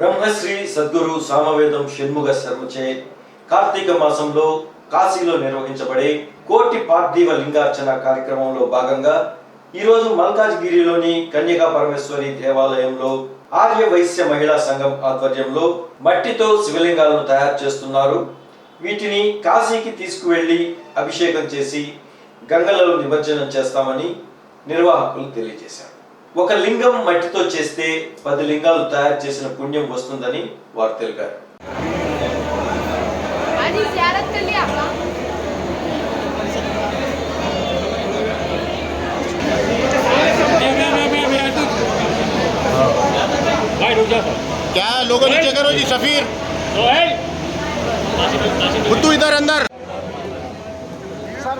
బ్రహ్మశ్రీ సద్గురు సామవేదం షణ్ముగ శర్మచే కార్తీక మాసంలో కాశీలో నిర్వహించబడే కోటి పార్థివ లింగార్చన కార్యక్రమంలో భాగంగా ఈరోజు మల్కాజ్గిరిలోని కన్యకా పరమేశ్వరి దేవాలయంలో ఆర్య వైశ్య మహిళా సంఘం ఆధ్వర్యంలో మట్టితో శివలింగాలను తయారు చేస్తున్నారు. వీటిని కాశీకి తీసుకువెళ్ళి అభిషేకం చేసి గంగలలో నిమజ్జనం చేస్తామని నిర్వాహకులు తెలియజేశారు. ఒక లింగం మట్టితో చేస్తే పది లింగాలు తయారు చేసిన పుణ్యం వస్తుందని వారు తెలిపారు आज ही जियारत कर लिया आपका भाई रुक जा सर क्या लोगों नीचे करो जी सफीर सोहेल बुद्धू इधर अंदर सर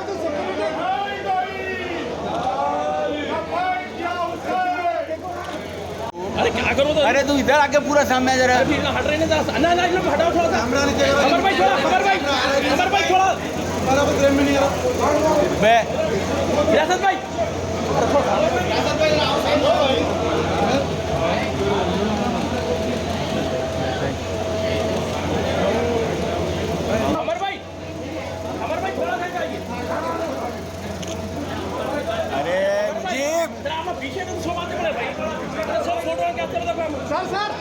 अरे क्या करो तो अरे तू इधर आके पूरा सामने जरा अभी इतना हट रहे नहीं जरा ना ना इतना हटाओ थोड़ा सा अमर भाई थोड़ा अमर भाई अमर भाई थोड़ा बे रियासत भाई अमर স্যার স্যার।